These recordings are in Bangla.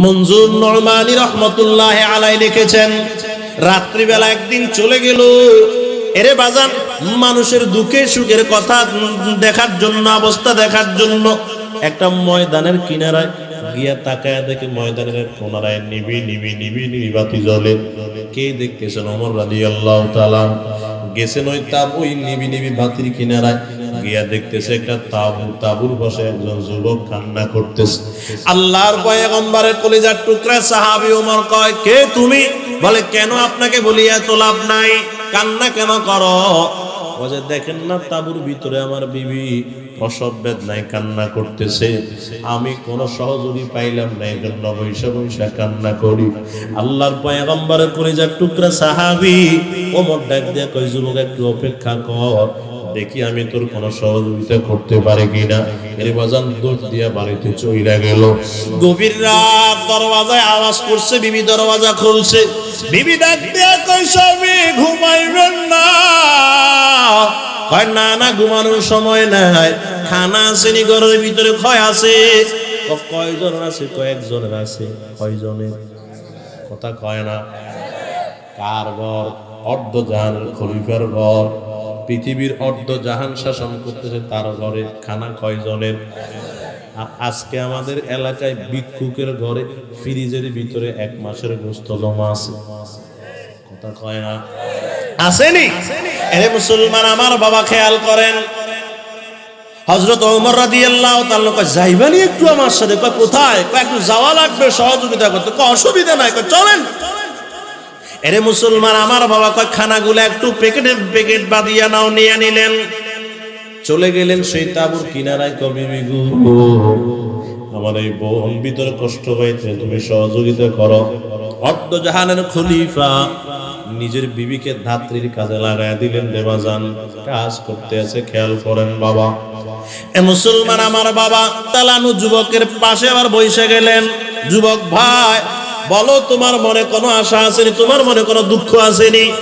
মঞ্জুর নরমানি রহমতুল্লাহ আলাই লিখেছেন, রাত্রিবেলা একদিন চলে গেল। এরে বাজান, মানুষের দুঃখে সুখের কথা দেখার জন্য, অবস্থা দেখার জন্য একটা ময়দানের কিনারায় গিয়া তাকায় দেখে ময়দানের কোনারায় নিবি নিবি নিবি নিবি বাতি জ্বলে কে দেখতেছেন? অমর রাজি আল্লাহ গেছেন ওই তাব ওই নিবি নিবি বাতির কিনারায়। গিয়া দেখতেছে একটা তাবু, তাবুর বসে একজন যুবক কান্না করতেছে। আল্লাহর পয়গম্বরের কলিজার টুকরা সাহাবী ওমর কয়, কে তুমি? বলে, কেন আপনাকে বলি এত লাভ নাই? কান্না কেন করো? বলে দেখেন না, তাবুর ভিতরে আমার বিবি প্রসব বেদনায় কান্না করতেছে। আমি কোন সহযোগী পাইলাম না এই জন্য বৈশা বৈশা কান্না করি। আল্লাহর পয়গম্বরের কলিজার টুকরা সাহাবী ওমর ডাক দিয়ে কই যুবক, একটু অপেক্ষা কর। দেখি আমি তোর কোনো সহযোগিতা করতে পারি কিনা। এর বাজান দিয়া বাড়িতে চইলা গেল। গভীর রাত দরওয়াজায় আওয়াজ করছে, বিবি দরওয়াজা খুলছে। বিবি ডাক দিয়া কই স্বামী, ঘুমাইবেন না। কয়, না না, ঘুমানোর সময় নাই। খানা আসেনি ঘরের ভিতরে ক্ষয় আছে। কয়জন আছে? কয়েকজনের আছে। কয়জনের কথা কয় না। কার ঘর? অর্ধ জাহানের খলিফার ঘর। পৃথিবীর অর্ধ জাহান শাসন করতেছে তার ঘরে খানা কয়জনের আর আজকে আমাদের এলাকায় ভিক্ষুকের ঘরে ফ্রিজের ভিতরে এক মাসের গোস্ত জমা আছে। কথা কয় না? আসেনি? এরে মুসলমান আমার বাবা খেয়াল করেন। হজরত ওমর রাদিয়াল্লাহু তাআলা কয় যাইবানি একটু আমার সাথে? কয় কোথায়? কয় একটু যাওয়া লাগবে সহযোগিতা করতে। কয় অসুবিধা নাই। কয় চলেন। এরে মুসলমান, আমার বাবা কয়, খানাগুলো একটু প্যাকেটে, প্যাকেট বাদিয়া নাও, নিয়ে নিলেন। চলে গেলেন সেই তাবুর কিনারায়, কবি বিগু, আমার এই বোন ভিতরে কষ্ট হয়েছে, তুমি সহযোগিতা করো। অর্ধ জাহানের খলিফা নিজের বিবিকে ধাত্রীর কাজে লাগায় দিলেন, দেবাজান, কাজ করতে আছে, খেয়াল করেন বাবা। এ মুসলমান, আমার বাবা তালানু যুবকের পাশে আবার বসে গেলেন। যুবক ভাই বলো, তোমার মনে কোনো আশা আসেনি? তোমার মনে কোনো দুঃখ আসেনি?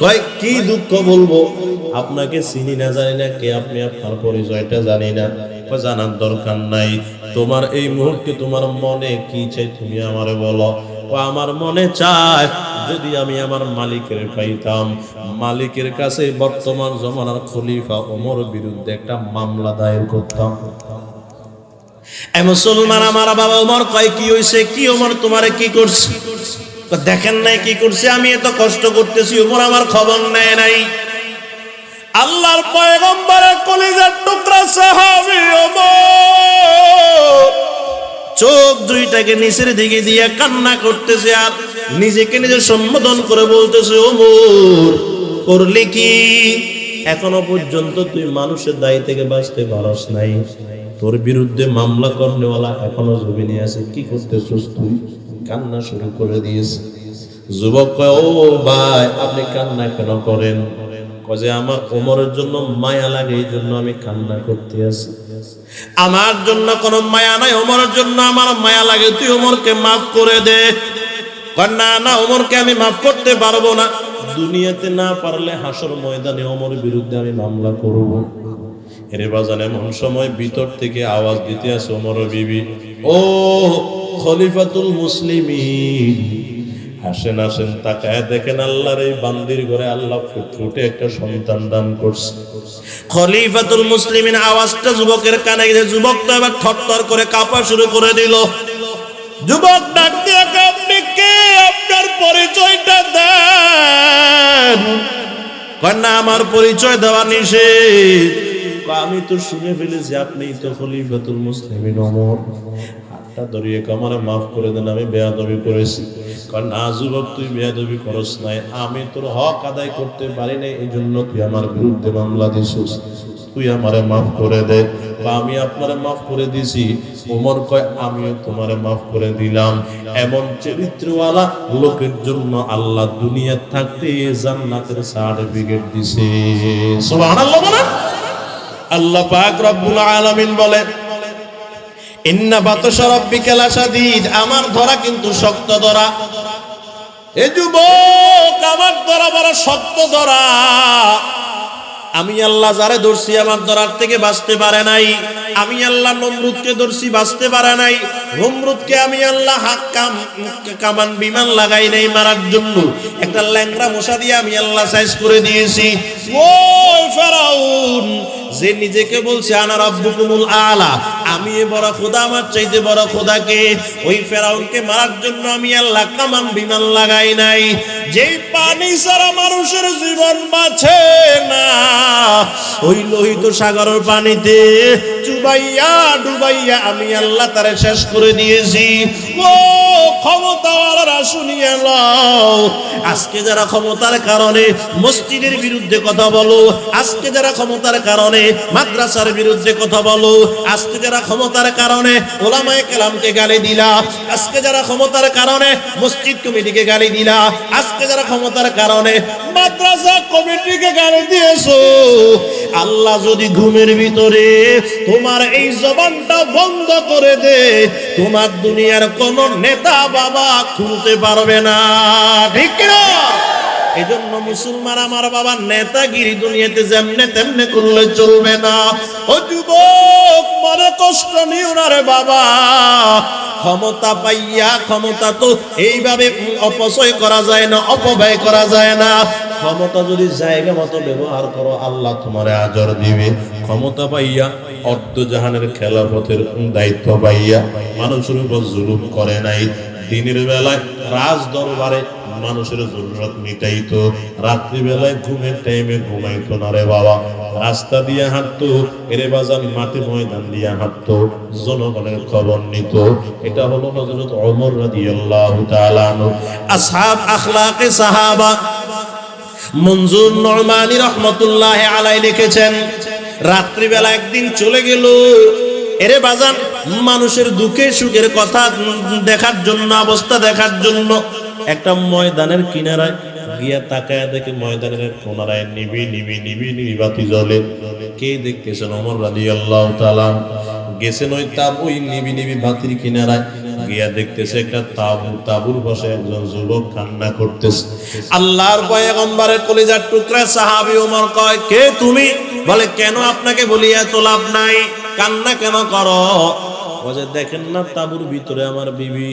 কয়, কি দুঃখ বলব? আপনাকে চিনি না, জানি না কে, আপনি আপনার পরিচয়টা জানি না। জানার দরকার নাই। তোমার এই মুহূর্তে তোমার মনে কি চাই তুমি আমারে বলো। আমার মনে চায় যদি আমি আমার মালিকের পাইতাম। মালিকের কাছে বর্তমান জমানার খলিফা ওমর বিরুদ্ধে একটা মামলা দায়ের করতাম। এ মুসলমান আমার বাবা ওমর কয়, কি হইছে? কি ওমর তোমারে কি করছে? দেখেন নাই কি করছে, আমি এত কষ্ট করতেছি আমার খবর নেয় নাই। আল্লাহর কলিজার টুকরা সাহাবী চোখ দুইটাকে নিচের দিকে দিয়ে কান্না করতেছে আর নিজেকে নিজে সম্বোধন করে বলতেছে ওমর কি? এখনও পর্যন্ত তুই মানুষের দায়ী থেকে বাঁচতে পারস নাই। তোর বিরুদ্ধে মামলা করনেওয়ালা এখনও জমিনে আছে, কি করতেছিস তুই? কান্না শুরু করে দিয়েছে। যুবক কয়, ও ভাই, আপনি কান্না কেন করেন? যে, আমার ওমরের জন্য মায়া লাগে, এই জন্য আমি কান্না করতে আছি। আমার জন্য কোনো মায়া নাই, ওমরের জন্য আমার মায়া লাগে, তুই ওমরকে মাফ করে দে। না না, ওমরকে আমি মাফ করতে পারব না। দুনিয়াতে না পারলে হাসর ময়দানে ওমর বিরুদ্ধে আমি মামলা করব। এরে বাজান এমন সময় ভিতর থেকে আওয়াজ দিতে আছে ওমর বিবি। ও খলিফাতুল মুসলিমিন হাসেন হাসেন তাকায় দেখেন আল্লাহর এই বান্দির ঘরে আল্লাহ ফুটফুটে একটা সন্তান দান করছে। খলিফাতুল মুসলিমিন আওয়াজটা যুবকের কানে গেছে, যুবক তো এবার থরথর করে কাঁপা শুরু করে দিল। যুবক ডাক দিয়ে আপনি কে? আপনার পরিচয়টা দেন। না, আমার পরিচয় দেওয়া নিষেধ। আমি তো শুনে ফেলেছি আপনি তো খলিফাতুল মুসলিমিন ওমর হাতটা ধরিয়ে কামারে মাফ করে দেন, আমি বেয়াদবি করেছি। কারণ না তুই বেয়াদবি করস নাই। আমি তোর হক আদায় করতে পারি নাই, এই জন্য তুই আমার বিরুদ্ধে মামলা দিছিস। তুই আমারে মাফ করে দে। বা আমি আপনারে মাফ করে দিছি। ওমর কয়, আমিও তোমারে মাফ করে দিলাম। এমন চরিত্রওয়ালা লোকের জন্য আল্লাহ দুনিয়া থাকতে জান্নাতের সার্টিফিকেট দিছে। সুবহানাল্লাহ আল্লাহ পাক রব্বুল আলামিন বলে, ইন্না বাতশা রাব্বিকা লাশাদীদ। আমার ধরা কিন্তু শক্ত ধরা। এ যুবক, আমার ধরা বড় শক্ত ধরা। আমি আল্লাহ যারে ধরছি আমার ধরার থেকে বাঁচতে পারে নাই। আমি আল্লাহ নমরুদকে ধরছি বাঁচতে পারে নাই। নমরুদকে আমি আল্লাহ হাকাম কামান বিমান লাগাই নাই মারার জন্য। একটা ল্যাংরা মশা দিয়ে আমি আল্লাহ সাইজ করে দিয়েছি। ও ফেরাউন যে নিজেকে বলছে, আনা রাব্বুকুমুল আলা আমি বড় খোদা, আমার চাইতে বড় খোদাকে। ওই ফেরাউনকে মারার জন্য আমি আল্লাহ কামান বিমান লাগাই নাই। যেই পানি ছাড়া মানুষের জীবন বাঁচে না, ওই লোহিত সাগরের পানিতে চুবাইয়া ডুবাইয়া আমি আল্লাহ তারে শেষ করে দিয়েছি। ও ক্ষমতাওয়ালারা শুনিয়ে লও আজকে যারা ক্ষমতার কারণে মসজিদের বিরুদ্ধে কথা বলো, আজকে যারা ক্ষমতার কারণে মাদ্রাসার বিরুদ্ধে কথা বলো। আজকে যারা ক্ষমতার কারণে ওলামায়ে কেলামকে গালি দিলা, আজকে যারা ক্ষমতার কারণে মসজিদ কমিটিকে গালি দিলা, আজকে যারা ক্ষমতার কারণে মাদ্রাসা কমিটিকে গালি দিয়েছ, আল্লাহ যদি ঘুমের ভিতরে তোমার এই জবানটা বন্ধ করে দে, তোমার দুনিয়ার কোন নেতা বাবা খুলতে পারবে না। ঠিক না এই জন্য মুসলমান আমার বাবা নেতাগিরি দুনিয়াতে যেমনে তেমনে করলে চলবে না। ও যুবক, মনে কষ্ট নিও না রে বাবা। ক্ষমতা পাইয়া, ক্ষমতা তো এইভাবে অপচয় করা যায় না, অপব্যয় করা যায় না। ক্ষমতা যদি জায়গা মতো ব্যবহার করো, আল্লাহ তোমার আজর দিবে। ক্ষমতা পাইয়া, অর্ধ জাহানের খেলাপথের দায়িত্ব পাইয়া মানুষের উপর জুলুম করে নাই। দিনের বেলায় রাজ দরবারে মানুষের জরুরত মিটাইতো। রাত্রিবেলায় ঘুমের টাইমে ঘুমাইতো না রে বাবা। রাস্তা দিয়ে হাঁটতো, এরে বাজার মাঠে ময়দান দিয়ে হাঁটতো, জনগণের খবর নিত। এটা হলো হযরত ওমর রাদিয়াল্লাহু তাআলা আসহাব আখলাকে সাহাবা মঞ্জুর নরমানি রহমতুল্লাহ আলাই লিখেছেন, রাত্রিবেলা একদিন চলে গেল। এরে বাজান, মানুষের দুঃখের সুখের কথা দেখার জন্য, অবস্থা দেখার জন্য একটা ময়দানের কিনারায় গিয়া তাকায় দেখে ময়দানের কোনারায় নিবি নিবি নিবি নিবি বাতি জ্বলে। কে দেখতেছেন? অমর রাজি আল্লাহ গেছেন ওই তাব, ওই নিবি নিবি বাতির কিনারায়। গিয়া দেখতেছে একটা তাবু, তাবুর একজন যুবক কান্না করতেছে। আল্লাহর পয়গম্বরের কলিজার টুকরা সাহাবী ওমর কয়, কে তুমি? বলে, কেন আপনাকে বলিয়া এত লাভ নাই? কান্না কেন করো? বলে দেখেন না তাবুর ভিতরে আমার বিবি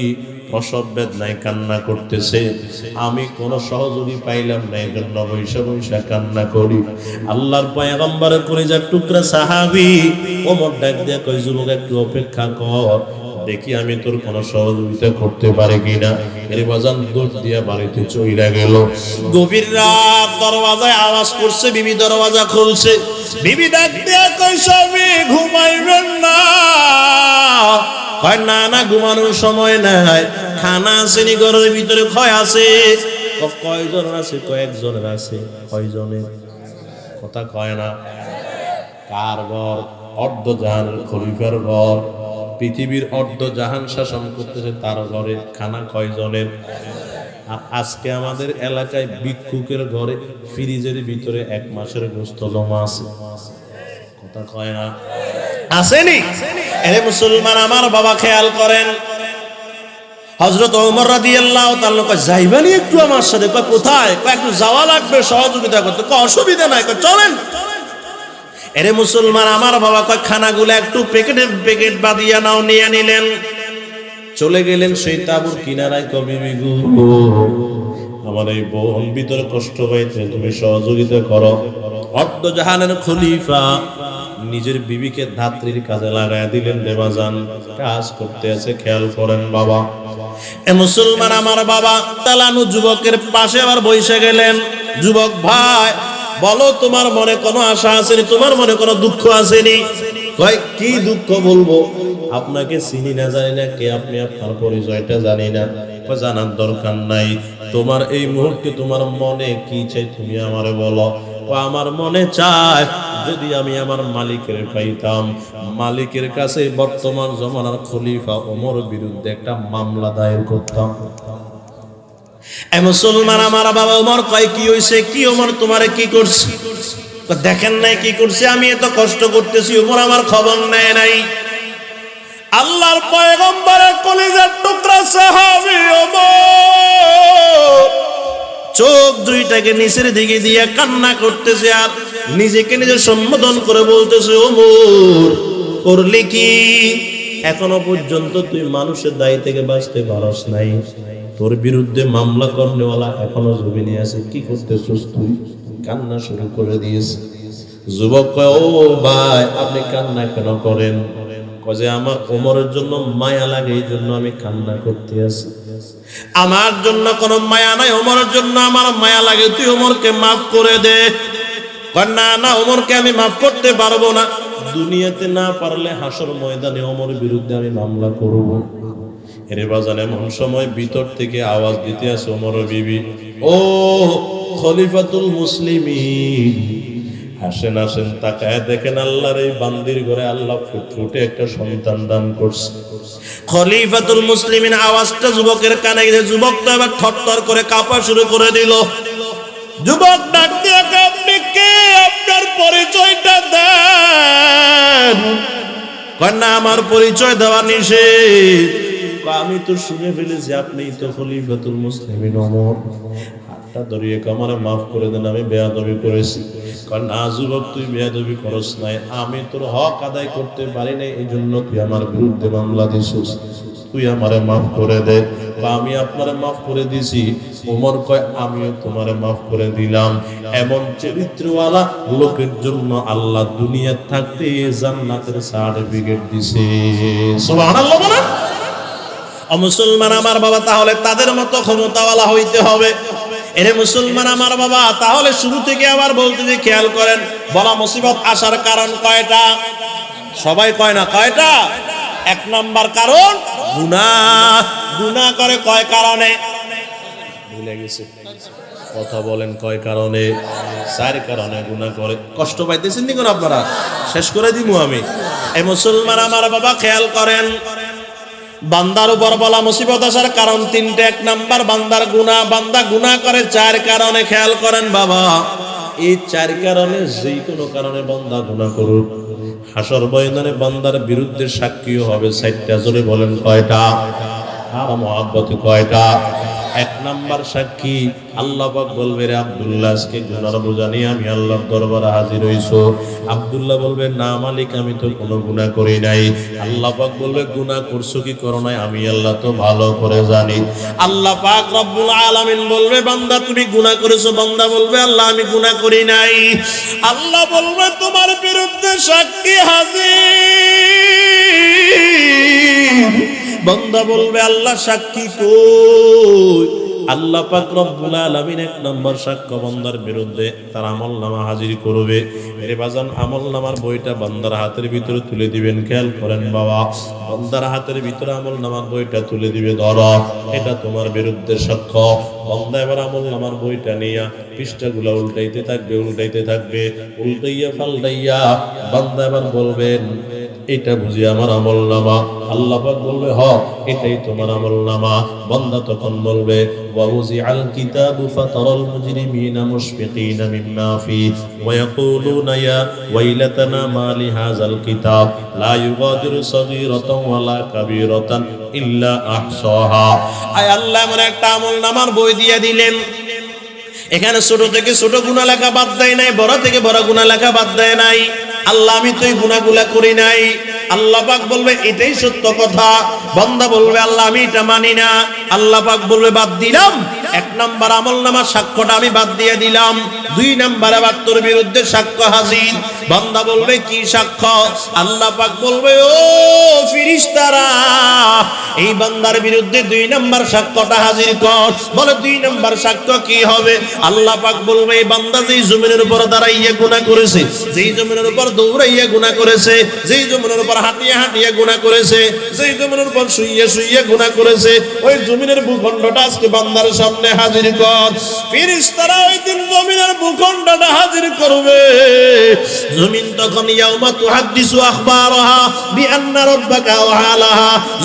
প্রসব বেদনায় কান্না করতেছে। আমি কোন সহযোগী পাইলাম না এখন বৈশা বৈশা কান্না করি। আল্লাহর ভাই করে যাক টুকরা সাহাবি ওমর ডাক দিয়া কই যুবক, একটু অপেক্ষা কর। দেখি আমি তোর কোনো সহযোগিতা করতে পারি কিনা। এর বাজান দোষ দিয়া বাড়িতে চইরা গেল। গভীর রাত দরওয়াজায় আওয়াজ করছে, বিবি দরওয়াজা খুলছে। বিবি ডাক দিয়া কই ঘুমাইবেন না। কয়, না না, ঘুমানোর সময় নাই। খানা শ্রেণি ঘরের ভিতরে ক্ষয় আছে। কয়জন আছে? কয়েকজনের আছে। কয়জনের কথা কয় না। কার ঘর? অর্ধ জাহানের খলিফার ঘর। পৃথিবীর অর্ধ জাহান শাসন করতেছে, তার ঘরে খানা কয়জনের আর আজকে আমাদের এলাকায় ভিক্ষুকের ঘরে ফ্রিজের ভিতরে এক মাসের গোস্ত জমা আছে। কথা কয় না? আসেনি? এরে মুসলমান, আমার বাবা খেয়াল করেন। হজরত ওমর রাদিয়াল্লাহু তাআলা কয়, যাইবানি একটু আমার সাথে? কোথায়? একটু যাওয়া লাগবে, সহযোগিতা করতে। অসুবিধা নাই। চলেন। এরে মুসলমান, আমার বাবা কয়, খানাগুলো একটু প্যাকেটে, প্যাকেট বাঁধিয়া নাও, নিয়ে নিলেন। চলে গেলেন সেই তাবুর কিনারায়, কবি বিগু, আমার এই বোন ভিতরে কষ্ট হয়েছে তুমি সহযোগিতা করো। অর্ধ জাহানের খলিফা নিজের বিবিকে ধাত্রীর কাজে লাগায় দিলেন, দেবাজান, কাজ করতে আছে, খেয়াল করেন বাবা। এ মুসলমান, আমার বাবা তালানু যুবকের পাশে আবার বসে গেলেন। যুবক ভাই বলো, তোমার মনে কোনো আশা আসেনি? তোমার মনে কোনো দুঃখ আসেনি? কয় কি দুঃখ বলব? আপনাকে চিনি না, জানি না কে, আপনি আপনার পরিচয়টা জানি না। জানার দরকার নাই। তোমার এই মুহূর্তে তোমার মনে কি চাই তুমি আমারে বলো। আমার মনে চায় যদি আমি আমার মালিকের পাইতাম। মালিকের কাছে বর্তমান জমানার খলিফা ওমর বিরুদ্ধে একটা মামলা দায়ের করতাম। এ মুসলমান আমার বাবা ওমর কয়, কি হইছে? কি ওমর তোমারে কি করছি? দেখেন নাই কি করছে, আমি এত কষ্ট করতেছি ওমর আমার খবর নেয় নাই। আল্লাহর পয়গম্বরের কলিজার টুকরা সাহাবী চোখ দুইটাকে নিচের দিকে দিয়ে কান্না করতেছে আর নিজেকে নিজে সম্বোধন করে বলতেছে ও মোর করলি কি? এখনও পর্যন্ত তুই মানুষের দায়ী থেকে বাঁচতে পারস নাই। তোর বিরুদ্ধে মামলা করনেওয়ালা এখনও জমিনে আছে, কি করতেছিস তুই? কান্না শুরু করে দিয়েছে। যুবক কয়, ও ভাই, আপনি কান্না কেন করেন? কয়ে আমার ওমরের জন্য মায়া লাগে, এই জন্য আমি কান্না করতে আছি। আমার জন্য কোনো মায়া নাই, ওমরের জন্য আমার মায়া লাগে, তুই ওমরকে মাফ করে দে। না না, ওমরকে আমি মাফ করতে পারব না। দুনিয়াতে না পারলে হাসর ময়দানে ওমর বিরুদ্ধে আমি মামলা করব। এরে এমন সময় ভিতর থেকে আওয়াজ দিতে আছে ওমর বিবি, ও খলিফাতুল মুসলিমিন। আসেন আসেন, তাকায় দেখেন আল্লাহর এই বান্দির ঘরে আল্লাহ ফুটফুটে একটা সন্তান দান করছে। খলিফাতুল মুসলিমিন আওয়াজটা যুবকের কানে গেছে যুবক তো এবার থরথর করে কাঁপা শুরু করে দিল। যুবক ডাক দিয়ে আপনি কে? আপনার পরিচয়টা দেন। না, আমার পরিচয় দেওয়া নিষেধ। আমি তো শুনে ফেলেছি, আপনি তো খলিফাতুল মুসলিমিন, অমর। হাতটা ধরিয়ে কামারে মাফ করে দেন, আমি বেয়াদবি করেছি। কারণ না তুই বেয়াদবি করস নাই। আমি তোর হক আদায় করতে পারি নাই এই জন্য তুই আমার বিরুদ্ধে মামলা দিছিস। তুই আমারে মাফ করে দে। বা আমি আপনারে মাফ করে দিছি। ওমর কয়, আমিও তোমারে মাফ করে দিলাম। এমন চরিত্রওয়ালা লোকের জন্য আল্লাহ দুনিয়া থাকতে জান্নাতের সার্টিফিকেট দিছে। সুবহানাল্লাহ বলেন। ও মুসলমান আমার বাবা, তাহলে তাদের মতো ক্ষমতাওয়ালা হইতে হবে। এরে মুসলমান আমার বাবা, তাহলে শুরু থেকে আবার বলতে যে খেয়াল করেন, বলা মুসিবত আসার কারণ কয়টা? সবাই কয় না, কয়টা? এক নম্বর কারণ, গুনাহ। গুনাহ করে কয় কারণে? ভুলে গেছে। কথা বলেন কয় কারণে? চার কারণে গুনাহ করে। কষ্ট পাইতেছেন নি কোন আপনারা? শেষ করে দিব আমি। এই মুসলমান আমার বাবা, খেয়াল করেন বান্দার উপর বলা মুসিবত আসার কারণ তিনটে। এক নাম্বার, বান্দার গুণা বান্দা গুণা করে চার কারণে খেয়াল করেন বাবা। এই চার কারণে যে কোনো কারণে বান্দা গুণা করুক। হাসর বয়দানে বান্দার বিরুদ্ধে সাক্ষীও হবে, সাইটটা জোরে বলেন কয়টা? আর মহাব্বত কয়টা? এক নাম্বার সাক্ষী, আল্লাহ পাক বলবে, রে আব্দুল্লাহ, আজকে গুনার বোঝা নিয়ে আমি আল্লাহর দরবারে হাজির হইছো। আব্দুল্লাহ বলবে, না মালিক, আমি তো কোনো গুনাহ করি নাই। আল্লাহ পাক বলবে, গুনাহ করছ কি করো নাই? আমি আল্লাহ তো ভালো করে জানি। আল্লাহ পাক রব্বুল আলামিন বলবে, বান্দা, তুমি গুনাহ করেছ। বান্দা বলবে, আল্লাহ, আমি গুনাহ করি নাই। আল্লাহ বলবে, তোমার বিরুদ্ধে সাক্ষী হাজির। বান্দা বলবে, আল্লাহ সাক্ষী কই আল্লাহ পাক রব্বুল আলামিন এক নম্বর সাক্ষ্য বিরুদ্ধে তার আমল নামা হাজির করবে। মেরে বাজান আমল নামার বইটা হাতের ভিতরে তুলে দিবেন, খেয়াল করেন বাবা। হাতের ভিতরে আমল নামার বইটা তুলে দিবে, ধর। এটা তোমার বিরুদ্ধে সাক্ষ্য। বান্দা এবার আমল নামার বইটা নিয়ে পৃষ্ঠাগুলো উল্টাইতে থাকবে উল্টাইতে থাকবে, উল্টাইয়া পাল্টাইয়া বান্দা এবার বলবেন এটা বুঝি আমার আমল নামা আল্লাহ বলবে হ এটাই তোমার আমল নামা বন্দা তখন বলবে ওয়াউজি আল কিতাবু ফাতারাল মুজরিমিনা মুশফিকিনা মিম্মা ফি। ওয়া ইয়াকুলুনা ইয়া ওয়াইলাতানা মা লি হাযাল কিতাব। লা ইউগাদিরু সাগীরাতান ওয়ালা কাবীরাতান ইল্লা আহসাহা। আয় আল্লাহ, এমন একটা আমল নামার বই দিয়ে দিলেন। এখানে ছোট থেকে ছোট গুণা লেখা বাদ দেয় নাই, বড় থেকে বড় গুণা লেখা বাদ দেয় নাই। আল্লাহ, আমি তো গুনাগুলা করি নাই। আল্লাহ পাক বলবে, এটাই সত্য কথা। বান্দা বলবে, আল্লাহ, আমি এটা মানি না। আল্লাহ পাক বলবে, বাদ দিলাম। এক নাম্বার আমল নামার সাক্ষ্যটা আমি বাদ দিয়ে দিলাম। দুই নাম্বার আবার তোর বিরুদ্ধে সাক্ষ্য হাজির বান্দা বলবে, কি সাক্ষ্য? আল্লাহ পাক বলবে, ও ফিরিস্তারা, এই বান্দার বিরুদ্ধে দুই নাম্বার সাক্ষ্যটা হাজির কর। বলে, দুই নাম্বার সাক্ষ্য কি হবে? আল্লাহ পাক বলবে, এই বান্দা যেই জমিনের উপর দাঁড়াইয়া গুনাহ করেছে, যেই জমিনের উপর দৌড়াইয়া গুনাহ করেছে, যেই জমিনের উপর হাঁটিয়ে হাঁটিয়ে গুনাহ করেছে, যেই জমিনের উপর শুইয়ে শুইয়ে গুনাহ করেছে, ওই জমিনের ভূখণ্ডটা আজকে বান্দার সামনে হাজির কর। ফিরিস্তারা ওই দিন জমিনের ভূখণ্ডটা হাজির করবে। জমিন তখন ইয়াউমা তুহাদ্দিসু আখবারহা বিআন্না রাব্বাকা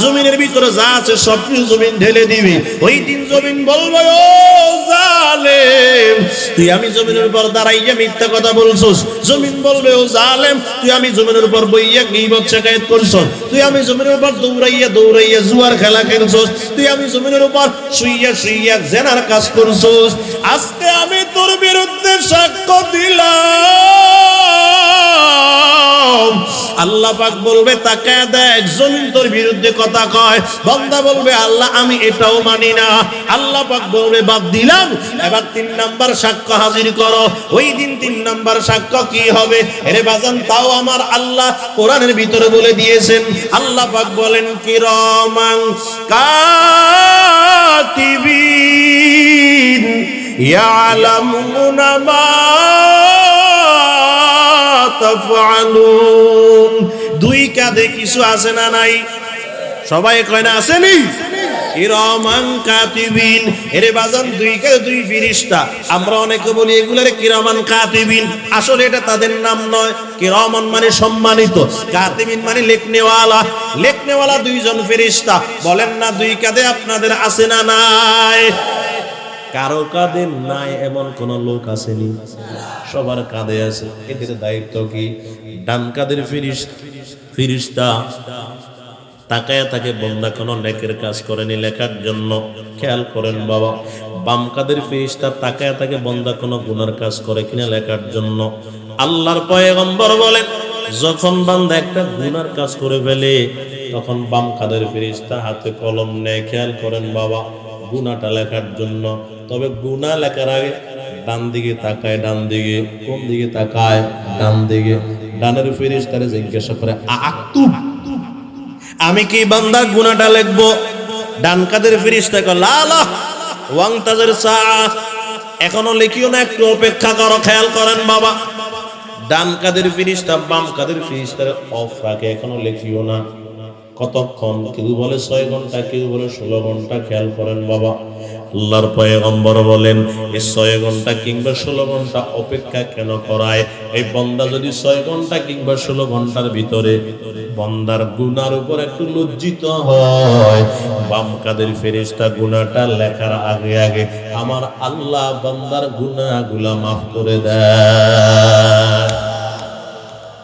জমিনের ভিতরে যা আছে সব কিছু জমিন ঢেলে দিবি। ওই দিন জমিন বলবে, ও জালেম, তুই আমি জমিনের উপর দাঁড়াইয়া মিথ্যা কথা বলছস। জমিন বলবে, ও জালেম, তুই আমি জমিনের উপর বইয়া গীবত শেখায়ত করছস। তুই আমি জমিনের উপর দৌড়াইয়া দৌড়াইয়া জুয়ার খেলা খেলছস। তুই আমি জমিনের উপর শুইয়া শুইয়া জেনা জেনার কাজ করছ আজকে আমি তোর বিরুদ্ধে সাক্ষ্য দিলাম। আল্লাহ পাক বলবে, তাকে দেখ জমিন তোর বিরুদ্ধে কথা কয়। বান্দা বলবে, আল্লাহ, আমি এটাও মানি না। আল্লাহ পাক বলবে, বাদ দিলাম। এবার তিন নাম্বার সাক্ষ্য হাজির করো। ওই দিন তিন নাম্বার সাক্ষ্য কি হবে? এরে বাজান, তাও আমার আল্লাহ কোরআনের ভিতরে বলে দিয়েছেন। আল্লাহ পাক বলেন, কিরমান কাতিবিন ইয়ালামুনা মা তাফআলুন দুই কাঁধে কিছু আছে না নাই? সবাই কয় না আসেনি কিরমান কাতিবিন। এরে বাজান, দুই কাঁধে দুই ফিরিস্তা। আমরা অনেকে বলি, এগুলারে কিরমান কাতিবিন। আসলে এটা তাদের নাম নয়। কিরমান মানে সম্মানিত। কাতিবিন মানে লেখনেওয়ালা। লেখনেওয়ালা দুইজন ফিরিস্তা। বলেন না দুই কাঁধে আপনাদের আছে না নাই? কারও কাঁধে নাই এমন কোন লোক আসেনি। সবার কাঁধে আছে। এদের দায়িত্ব কি? ডান কাঁধের ফিরিস ফিরিস্তা তাকায় তাকে বন্দা কোনো নেকের কাজ করেনি লেখার জন্য। খেয়াল করেন বাবা, বাম কাদের ফিরিস্তা তাকায় তাকে বন্দা কোনো গুনার কাজ করে কিনা লেখার জন্য। আল্লাহর পয়গম্বর বলেন, যখন বান্দা একটা গুনার কাজ করে ফেলে, তখন বাম কাদের ফিরিস্তা হাতে কলম নেয়। খেয়াল করেন বাবা, গুনাটা লেখার জন্য। তবে গুনা লেখার আগে ডান দিকে তাকায় ডান দিকে কোন দিকে তাকায় ডান দিকে ডানের ফিরিস্তারে জিজ্ঞাসা করে আক্তুব, আমি কি বান্দার গুনাটা লিখব? ডান কাদের ফিরিস্তা কো লালা ওয়াং তাজের সা এখনও লিখিও না, একটু অপেক্ষা করো, খেয়াল করেন বাবা। ডান কাদের ফিরিস্তা বাম কাদের ফিরিস্তার অফ রাখে এখনও লিখিও না। কতক্ষণ? কেউ বলে ছয় ঘণ্টা, কেউ বলে ষোলো ঘণ্টা। খেয়াল করেন বাবা, আল্লাহর পয়গম্বর বলেন, এই ছয় ঘণ্টা কিংবা ষোলো ঘণ্টা অপেক্ষা কেন করায়? এই বন্দা যদি ছয় ঘণ্টা কিংবা ষোলো ঘণ্টার ভিতরে বন্দার গুনার উপর একটু লজ্জিত হয়, বাম কাদের ফেরিস্তা গুনাটা লেখার আগে আগে, আমার আল্লাহ বান্দার গুনাগুলা মাফ করে দেয়।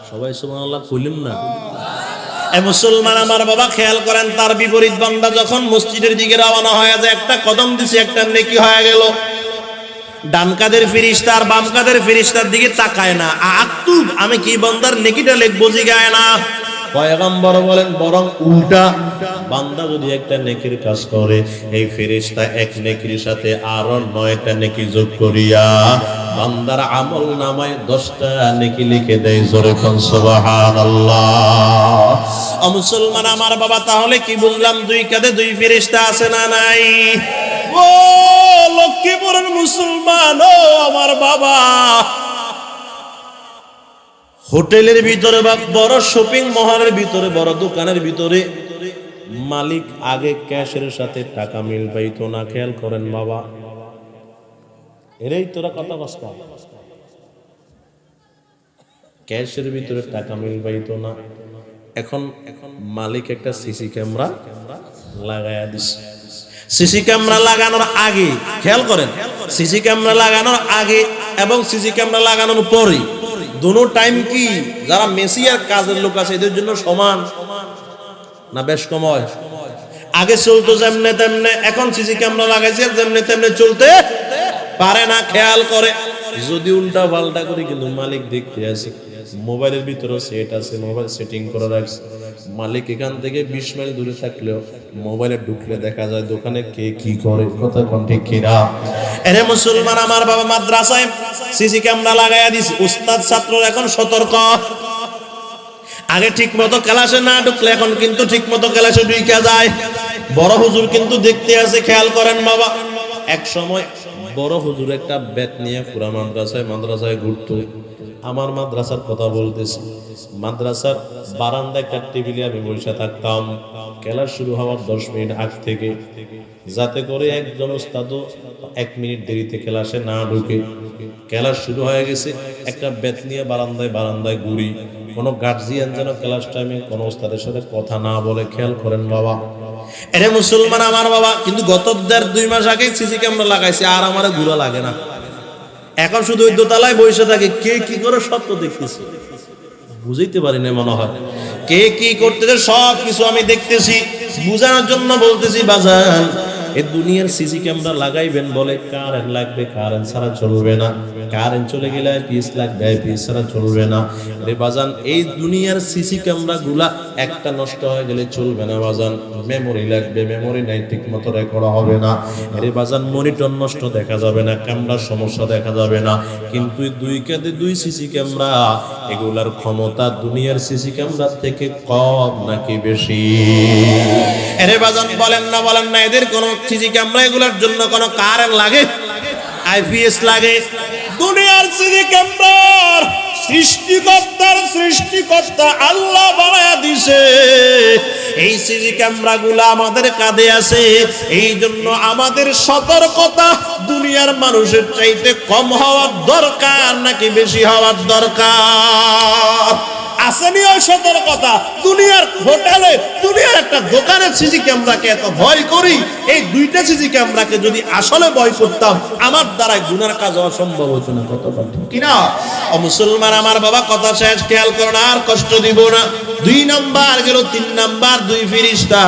সবাই সুবহানাল্লাহ খুলিম না? এ মুসলমান আমার বাবা, খেয়াল করেন, তার বিপরীত বান্দা যখন মসজিদের দিকে রওনা হয়ে যায়, একটা কদম দিছে, একটা নেকি হয়ে গেল। ডান কাদের ফিরিস্তা আর বাম কাদের ফিরিস্তার দিকে তাকায় না। আমি কি বন্দার নেকিটা লেখবো জিগায় না। পয়গম্বর বলেন, বরং উল্টা। বান্দা যদি একটা নেকির কাজ করে, এই ফেরেশতা এক নেকির সাথে আরও নয়টা নেকি যোগ করিয়া বান্দার আমল নামায় দশটা নেকি লিখে দেয় জোরে সুবহানাল্লাহ। মুসলমান আমার বাবা, তাহলে কি বুঝলাম, দুই কাঁধে দুই ফেরেশতা আছে না নাই? ও লক্ষ্মীপুরের মুসলমান, ও আমার বাবা। হোটেলের ভিতরে বা বড় শপিং মহলের ভিতরে, বড় দোকানের ভিতরে মালিক আগে ক্যাশের সাথে টাকা মিল পাইতো না, খেয়াল করেন বাবা। এরাই তোরা কথা কষ্ট ক্যাশের ভিতরে টাকা মিল পাইতো না। এখন এখন মালিক একটা সিসি ক্যামেরা লাগায়া দিছে সিসি ক্যামেরা লাগানোর আগে, খেয়াল করেন, সিসি ক্যামেরা লাগানোর আগে এবং সিসি ক্যামেরা লাগানোর পরে দুনো টাইম কি যারা মেসি আর কাজের লোক আছে, এদের জন্য সমান? না বেশ কময় আগে চলতো যেমনে তেমনে, এখন সিসি ক্যামেরা লাগাইছে, যেমনে তেমনে চলতে পারে না, খেয়াল করে। যদি উল্টা পাল্টা করে কিন্তু মালিক দেখতে আসে। মোবাইলের ভিতরে সেট আছে, মোবাইল সেটিং করে রাখছে। মালিক এখান থেকে বিশ মাইল দূরে থাকলেও মোবাইলে ঢুকলে দেখা যায় দোকানে কে কি করে, কথা কোন ঠিক কিনা। মুসলমান, আমার বাবা মাদ্রাসায় সিসি ক্যামেরা লাগাইয়া দিছে। উস্তাদ ছাত্র এখন সতর্ক। আগে ঠিক মতো ক্লাসে না ঢুকলে এখন কিন্তু ঠিক মতো ক্লাসে ঢুকে যায়। বড় হুজুর কিন্তু দেখতে আছে খেয়াল করেন বাবা। এক সময় বড় হুজুর একটা ব্যাট নিয়ে পুরা মাদ্রাসায় মাদ্রাসায় ঘুরতো। আমার মাদ্রাসার কথা বলতেছি। মাদ্রাসার বারান্দা একটা টেবিলে আমি বসে থাকতাম। খেলা শুরু হওয়ার দশ মিনিট আগ থেকে। যাতে করে একজন ওস্তাদও এক মিনিট দেরিতে ক্লাসে না ঢুকে। খেলা শুরু হয়ে গেছে। একটা বেত নিয়ে বারান্দায় বারান্দায় ঘুরি। কোনো গার্জিয়ান যেন ক্লাস টাইমে কোনো ওস্তাদের সাথে কথা না বলে, খেয়াল করেন বাবা। এরে মুসলমান আমার বাবা, কিন্তু গত দেড় দুই মাস আগে সিসি ক্যামেরা লাগাইছে, আর আমার ঘুরা লাগে না। এখন শুধু ওই দোতলায় বসে থাকে, কে কি করে সত্য দেখতেছে? বুঝাইতে পারি না মনে হয়। কে কি করতেছে, সব কিছু আমি দেখতেছি, বুঝানোর জন্য বলতেছি, বাজান এই দুনিয়ার সিসি ক্যামেরা লাগাইবেন বলে কারেন্ট লাগবে, কারেন্ট ছাড়া চলবে না। কারেন্ট চলে গেলে পিস লাগবে পিস ছাড়া চলবে না। রে বাজান, এই দুনিয়ার সিসি ক্যামেরা গুলা একটা নষ্ট হয়ে গেলে চলবে না বাজান। মেমোরি লাগবে মেমোরি নাই ঠিক মতো রেকর্ড হবে না। রে বাজান মনিটর নষ্ট দেখা যাবে না ক্যামেরার সমস্যা দেখা যাবে না। কিন্তু দুই কাঁধে দুই সিসি ক্যামেরা এগুলার ক্ষমতা দুনিয়ার সিসি ক্যামেরার থেকে কম নাকি বেশি? এরে বাজান, বলেন না বলেন না, এদের কোন সিসি ক্যামেরা এগুলোর জন্য কোনো কারেন্ট লাগে? আইপিএস লাগে। দুনিয়ার সিসি ক্যামেরার সৃষ্টিকর্তার সৃষ্টিকর্তা আল্লাহ বানায়া দিছে। এই সিজি ক্যামেরা গুলো আমাদের কাঁধে আছে। এই জন্য আমাদের সতর্কতা দুনিয়ার মানুষের চাইতে কম হওয়ার দরকার নাকি বেশি হওয়ার দরকার? আসেনি ওই সতর্কতা দুনিয়ার হোটেলে, দুনিয়ার একটা দোকানের সিসি ক্যামেরাকে এত ভয় করি, এই দুইটা সিসি ক্যামেরাকে যদি আসলে ভয় করতাম, আমার দ্বারা গুনার কাজ অসম্ভব হতো না, কত কিনা মুসলমান, আমার বাবা কথা শেষ, খেয়াল করো না, আর কষ্ট দিব না। দুই নাম্বার গেল, তিন নাম্বার, দুই ফিরিস্তা।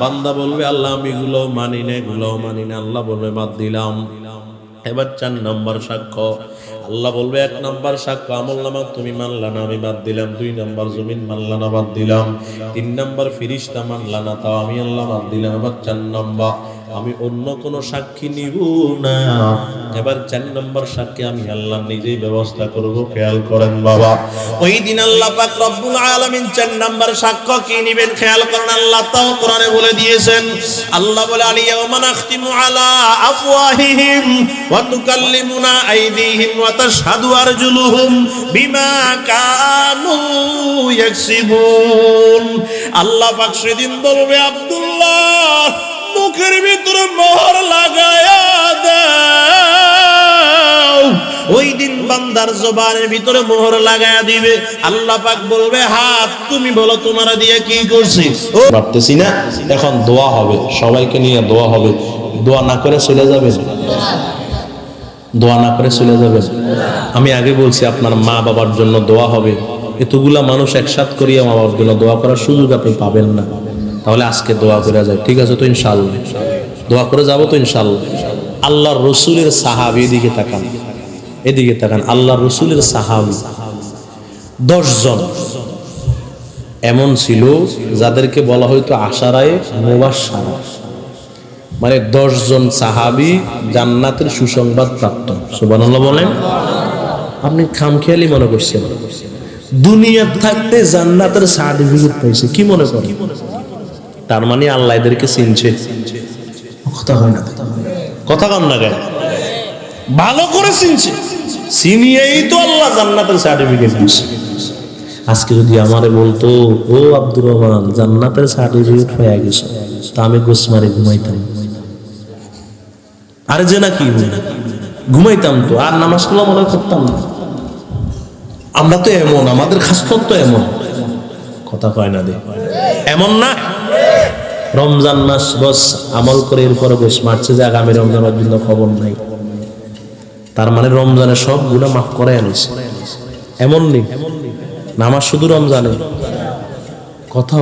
বান্দা বলবে, আল্লাহ, আমি এগুলো মানি না এগুলো মানি না। আল্লাহ বলবে, বাদ দিলাম। এবার চার নম্বর সাক্ষ্য। আল্লাহ বলবে, এক নম্বর সাক্ষ্য, আমল নামা তুমি মানলা না, আমি বাদ দিলাম। দুই নম্বর জমিন মানলা না, বাদ দিলাম। তিন নম্বর ফিরিস্তা মানলা না, তাও আমি আল্লাহ বাদ দিলাম। এবার চার নম্বর। আমি অন্য কোন সাক্ষী নিব না। এবার চার নম্বর সাক্ষী আমি আল্লাহ নিজেই ব্যবস্থা করব, খেয়াল করেন বাবা। ওই দিন আল্লাহ পাক রব্বুল আলামিন চার নম্বর সাক্ষ্য কি নিবেন খেয়াল করেন, আল্লাহ তাও কোরআনে বলে দিয়েছেন, আল্লাহ বলে আলিয়াউমা নাখতিমু আলা আফওয়াহিহিম ওয়া তুকাল্লিমুনা আইদিহিম ওয়া তাশহাদু আরজুলুহুম বিমা কানু ইয়াকসিবুন। আল্লাহ পাক সেদিন বলবে, আব্দুল্লাহ মুখের ভিতরে মোহর লাগায়া দাও। ওই দিন বান্দার জবানের ভিতরে মোহর লাগায়া দিবে। আল্লাহ পাক বলবে, হাত তুমি বলো, তোমার দিয়ে কি করছি? পারতেছি না, এখন দোয়া হবে, সবাইকে নিয়ে দোয়া হবে। দোয়া না করে চলে যাবে দোয়া না করে চলে যাবে আমি আগে বলছি, আপনার মা বাবার জন্য দোয়া হবে। এতগুলা মানুষ একসাথ করিয়া মা বাবার জন্য দোয়া করার সুযোগ আপনি পাবেন না। তাহলে আজকে দোয়া করে যায় ঠিক আছে তো ইনশাল্লাহ দোয়া করে যাব তো ইনশাল্লাহ আল্লাহর রসুলের সাহাবি এদিকে তাকান। এদিকে তাকান, আল্লাহর রসুলের সাহাবি। দশজন। এমন ছিল যাদেরকে বলা হয়তো আশারায় মুবাশশারা। মানে দশজন সাহাবি জান্নাতের সুসংবাদ প্রাপ্ত। সুবহানাল্লাহ বলেন। আপনি খামখেয়ালি মনে করছেন। দুনিয়া থাকতে জান্নাতের সার্টিফিকেট পাইছে, কি মনে করেন? তার মানে আল্লাহ এদেরকে চিনছে। কথা হয় না। কথা কন না কেন? ভালো করে চিনছে। চিনিয়েই তো আল্লাহ জান্নাতের সার্টিফিকেট দিচ্ছে আজকে যদি আমারে বলতো ও আব্দুর রহমান জান্নাতের সার্টিফিকেট হয়ে গেছে তা আমি গোস মারি ঘুমাইতাম। আরে যে নাকি ঘুমাইতাম তো আর নামাজ কালাম মনে করতাম না। আমরা তো এমন আমাদের খাসপত তো এমন। কথা কয় না দে। এমন না? রমজান মাস, বস, আমল করে এরপরে বস, মারছে যে আগামী রমজানের জন্য খবর নাই। তার মানে রমজানের সব গুণা মাফ করে আনিস এমন নেই। নামাজ শুধু রমজানে। কথা